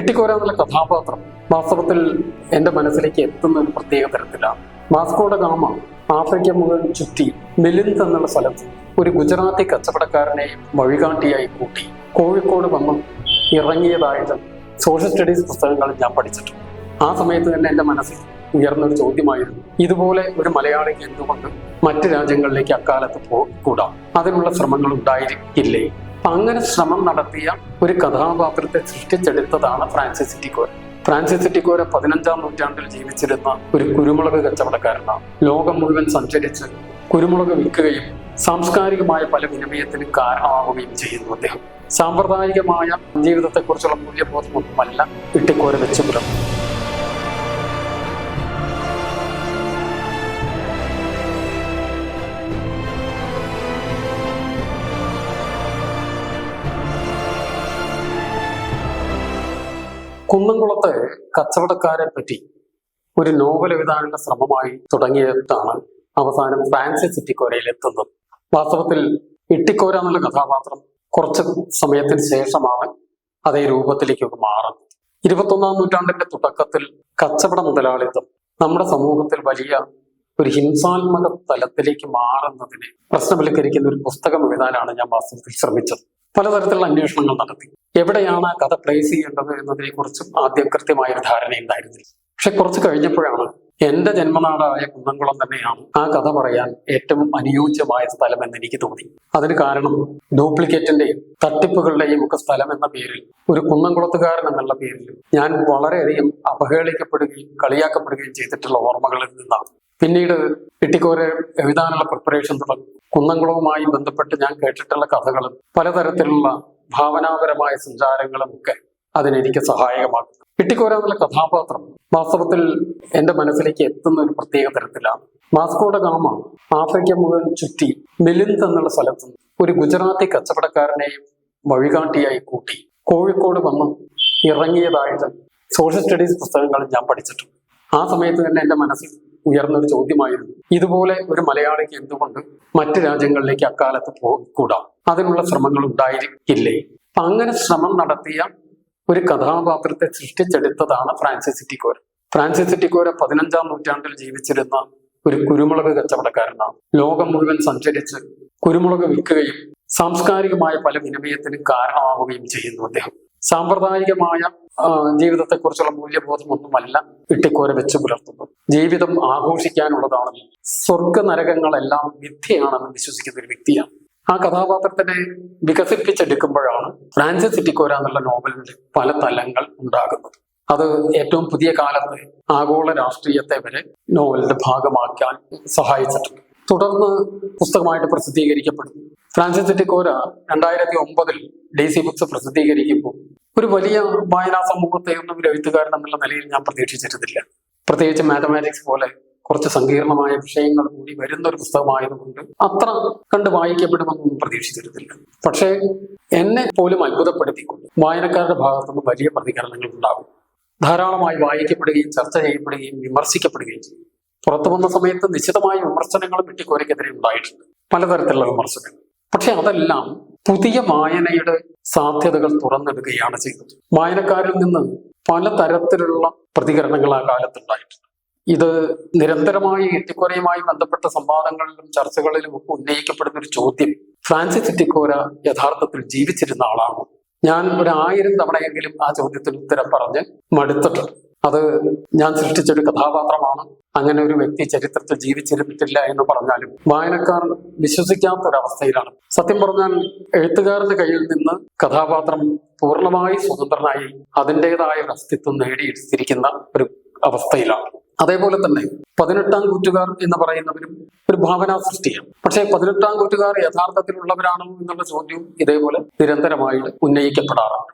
ഇട്ടിക്കോര എന്നുള്ള കഥാപാത്രം വാസ്തവത്തിൽ എന്റെ മനസ്സിലേക്ക് എത്തുന്ന ഒരു പ്രത്യേക തരത്തിലാണ്. മാസ്കോട ഗാമ ആഫ്രിക്ക മുഴുവൻ ചുറ്റി മെലിന്ത് എന്നുള്ള സ്ഥലത്ത് ഒരു ഗുജറാത്തി കച്ചവടക്കാരനെ വഴികാട്ടിയായി കൂട്ടി. കോഴിക്കോട് വന്ന് ഇറങ്ങിയതായിട്ട് സോഷ്യൽ സ്റ്റഡീസ് പുസ്തകങ്ങൾ ഞാൻ പഠിച്ചിട്ടുണ്ട്. ആ സമയത്ത് തന്നെ എന്റെ മനസ്സിൽ ഉയർന്നൊരു ചോദ്യമായിരുന്നു. ഇതുപോലെ ഒരു മലയാളിക്ക് എന്തുകൊണ്ട് മറ്റ് രാജ്യങ്ങളിലേക്ക് അക്കാലത്ത് പോകൂടാ അതിനുള്ള ശ്രമങ്ങൾ ഉണ്ടായിരിക്കില്ലേ? അപ്പൊ അങ്ങനെ ശ്രമം നടത്തിയ ഒരു കഥാപാത്രത്തെ സൃഷ്ടിച്ചെടുത്തതാണ് ഫ്രാൻസിസ് സിറ്റിക്കോര. ഫ്രാൻസിസ് ടിക്കോര പതിനഞ്ചാം നൂറ്റാണ്ടിൽ ജീവിച്ചിരുന്ന ഒരു കുരുമുളക് കച്ചവടക്കാരനാണ്. ലോകം മുഴുവൻ സഞ്ചരിച്ച് കുരുമുളക് വിൽക്കുകയും സാംസ്കാരികമായ പല വിനിമയത്തിന് കാരണമാവുകയും ചെയ്യുന്നു അദ്ദേഹം. സാമ്പ്രദായികമായ ജീവിതത്തെക്കുറിച്ചുള്ള മൂല്യബോധമൊന്നുമല്ല ഇട്ടിക്കോര വെച്ച് കുന്നംകുളത്തെ കച്ചവടക്കാരെ പറ്റി ഒരു നോവൽ എഴുതാനുള്ള ശ്രമമായി തുടങ്ങിയതാണ് അവസാനം ഫ്രാൻസിസ് ഇട്ടിക്കോരയിൽ എത്തുന്നത് വാസ്തവത്തിൽ ഇട്ടിക്കോര എന്നുള്ള കഥാപാത്രം കുറച്ച് സമയത്തിന് ശേഷമാണ് അതേ രൂപത്തിലേക്ക് മാറുന്നത്. ഇരുപത്തൊന്നാം നൂറ്റാണ്ടിന്റെ തുടക്കത്തിൽ കച്ചവട മുതലാളിത്തം നമ്മുടെ സമൂഹത്തിൽ വലിയ ഒരു ഹിംസാത്മക തലത്തിലേക്ക് മാറുന്നതിനെ പ്രശ്നവൽക്കരിക്കുന്ന ഒരു പുസ്തകം എഴുതാനാണ് ഞാൻ വാസ്തവത്തിൽ ശ്രമിച്ചത്. പലതരത്തിലുള്ള അന്വേഷണങ്ങൾ നടത്തി. എവിടെയാണ് കഥ പ്ലേസ് ചെയ്യേണ്ടത് എന്നതിനെ കുറിച്ചും ആദ്യം കൃത്യമായ ഒരു ധാരണ ഉണ്ടായിരുന്നില്ല. പക്ഷെ കുറച്ച് കഴിഞ്ഞപ്പോഴാണ് എന്റെ ജന്മനാടായ കുന്നംകുളം തന്നെയാണ് ആ കഥ പറയാൻ ഏറ്റവും അനുയോജ്യമായ സ്ഥലം എന്ന് എനിക്ക് തോന്നി. അതിന് കാരണം ഡ്യൂപ്ലിക്കേറ്റിന്റെയും തട്ടിപ്പുകളുടെയും ഒക്കെ സ്ഥലം എന്ന പേരിൽ ഒരു കുന്നംകുളത്തുകാരൻ എന്നുള്ള പേരിൽ ഞാൻ വളരെയധികം അപഹേളിക്കപ്പെടുകയും കളിയാക്കപ്പെടുകയും ചെയ്തിട്ടുള്ള ഓർമ്മകളിൽ നിന്നാണ്. പിന്നീട് ഇട്ടിക്കോരെ എഴുതാനുള്ള പ്രിപ്പറേഷൻ തുടങ്ങി കുന്നംകുളവുമായി ബന്ധപ്പെട്ട് ഞാൻ കേട്ടിട്ടുള്ള കഥകളും പലതരത്തിലുള്ള ഭാവനാപരമായ സഞ്ചാരങ്ങളും ഒക്കെ അതിനെനിക്ക് സഹായകമാകും. ഇട്ടിക്കോര എന്നുള്ള കഥാപാത്രം വാസ്തവത്തിൽ എന്റെ മനസ്സിലേക്ക് എത്തുന്ന ഒരു പ്രത്യേക തരത്തിലാണ്. വാസ്കോഡ ഗാമ ആഫ്രിക്ക മുഴുവൻ ചുറ്റി മെലിന്ത് എന്നുള്ള സ്ഥലത്ത് ഒരു ഗുജറാത്തി കച്ചവടക്കാരനെ വഴികാട്ടിയായി കൂട്ടി കോഴിക്കോട് വന്ന് ഇറങ്ങിയതായിട്ട് സോഷ്യൽ സ്റ്റഡീസ് പുസ്തകങ്ങളും ഞാൻ പഠിച്ചിട്ടുണ്ട്. ആ സമയത്ത് തന്നെ എന്റെ മനസ്സിൽ ഉയർന്ന ഒരു ചോദ്യമായിരുന്നു. ഇതുപോലെ ഒരു മലയാളിക്ക് എന്തുകൊണ്ട് മറ്റ് രാജ്യങ്ങളിലേക്ക് അക്കാലത്ത് പോകൂടാ അതിനുള്ള ശ്രമങ്ങൾ ഉണ്ടായിരിക്കില്ലേ? അങ്ങനെ ശ്രമം നടത്തിയ ഒരു കഥാപാത്രത്തെ സൃഷ്ടിച്ചെടുത്തതാണ് ഫ്രാൻസിസ് ടിക്കോര ഫ്രാൻസിസ് ടിക്കോര പതിനഞ്ചാം നൂറ്റാണ്ടിൽ ജീവിച്ചിരുന്ന ഒരു കുരുമുളക് കച്ചവടക്കാരനാണ്. ലോകം മുഴുവൻ സഞ്ചരിച്ച് കുരുമുളക് വിൽക്കുകയും സാംസ്കാരികമായ പല വിനിമയത്തിന് കാരണമാവുകയും ചെയ്യുന്നു അദ്ദേഹം. സാമ്പ്രദായികമായ ജീവിതത്തെക്കുറിച്ചുള്ള മൂല്യബോധമൊന്നുമല്ല ഇട്ടിക്കോര വെച്ച് പുലർത്തുന്നത്. ജീവിതം ആഘോഷിക്കാനുള്ളതാണെന്നും. സ്വർഗ നരകങ്ങളെല്ലാം മിഥ്യയാണെന്ന് വിശ്വസിക്കുന്ന ഒരു വ്യക്തിയാണ്. ആ കഥാപാത്രത്തിനെ വികസിപ്പിച്ചെടുക്കുമ്പോഴാണ് ഫ്രാൻസിസ് സിറ്റിക്കോര എന്നുള്ള നോവലിന്റെ പല തലങ്ങൾ ഉണ്ടാകുന്നത്. അത് ഏറ്റവും പുതിയ കാലത്ത് ആഗോള രാഷ്ട്രീയത്തെ വരെ നോവലിന്റെ ഭാഗമാക്കാൻ സഹായിച്ചിട്ടുണ്ട്. തുടർന്ന് പുസ്തകമായിട്ട് പ്രസിദ്ധീകരിക്കപ്പെടുന്നു. ഫ്രാൻസിസ് സിറ്റിക്കോര രണ്ടായിരത്തി ഒമ്പതിൽ ഡി സി ബുക്സ് പ്രസിദ്ധീകരിക്കുമ്പോൾ ഒരു വലിയ വായനാ സമൂഹത്തെ ഒന്നും ഒരു എഴുത്തുകാരൻ എന്നുള്ള നിലയിൽ ഞാൻ പ്രതീക്ഷിച്ചിരുന്നില്ല. പ്രത്യേകിച്ച് മാത്തമാറ്റിക്സ് പോലെ കുറച്ച് സങ്കീർണമായ വിഷയങ്ങൾ കൂടി വരുന്ന ഒരു പുസ്തകമായതുകൊണ്ട് അത്ര കണ്ട് വായിക്കപ്പെടുമെന്നൊന്നും പ്രതീക്ഷിച്ചിരുന്നില്ല. പക്ഷേ എന്നെ പോലും അത്ഭുതപ്പെടുത്തിക്കൊണ്ട് വായനക്കാരുടെ ഭാഗത്തുനിന്ന് വലിയ പ്രതികരണങ്ങൾ ഉണ്ടാകും. ധാരാളമായി വായിക്കപ്പെടുകയും ചർച്ച ചെയ്യപ്പെടുകയും വിമർശിക്കപ്പെടുകയും ചെയ്യും. പുറത്തു വന്ന സമയത്ത് നിശ്ചിതമായ വിമർശനങ്ങളും വെട്ടിക്കോരയ്ക്കെതിരെ ഉണ്ടായിട്ടുണ്ട് പലതരത്തിലുള്ള വിമർശനങ്ങൾ. പക്ഷെ അതെല്ലാം പുതിയ വായനയുടെ സാധ്യതകൾ തുറന്നിടുകയാണ് ചെയ്തത്. വായനക്കാരിൽ നിന്ന് പലതരത്തിലുള്ള പ്രതികരണങ്ങൾ ആ കാലത്തുണ്ടായിട്ടുണ്ട്. ഇത് നിരന്തരമായി ഇട്ടിക്കോരയുമായി ബന്ധപ്പെട്ട സംവാദങ്ങളിലും ചർച്ചകളിലും ഒക്കെ ഉന്നയിക്കപ്പെടുന്ന ഒരു ചോദ്യം ഫ്രാൻസിസ് ഇട്ടിക്കോര യഥാർത്ഥത്തിൽ ജീവിച്ചിരുന്ന ആളാണോ? ഞാൻ ഒരു ആയിരം തവണയെങ്കിലും ആ ചോദ്യത്തിന് ഉത്തരം പറഞ്ഞ് മടുത്തിട്ടുണ്ട്. അത് ഞാൻ സൃഷ്ടിച്ചൊരു കഥാപാത്രമാണ്. അങ്ങനെ ഒരു വ്യക്തി ചരിത്രത്തിൽ ജീവിച്ചിരുന്നിട്ടില്ല എന്ന് പറഞ്ഞാലും വായനക്കാർ വിശ്വസിക്കാത്ത ഒരവസ്ഥയിലാണ് സത്യം പറഞ്ഞാൽ എഴുത്തുകാരന്റെ കയ്യിൽ നിന്ന് കഥാപാത്രം പൂർണമായി സ്വതന്ത്രനായി അതിന്റെതായ ഒരു അസ്തിത്വം നേടിയെടുത്തിരിക്കുന്ന ഒരു അവസ്ഥയിലാണ്. അതേപോലെ തന്നെ പതിനെട്ടാം കൂറ്റുകാർ എന്ന് പറയുന്നവരും ഒരു ഭാവനാ സൃഷ്ടിയാണ്. പക്ഷേ പതിനെട്ടാം കൂറ്റുകാർ യഥാർത്ഥത്തിലുള്ളവരാണോ എന്നുള്ള ചോദ്യവും ഇതേപോലെ നിരന്തരമായിട്ട് ഉന്നയിക്കപ്പെടാറുണ്ട്.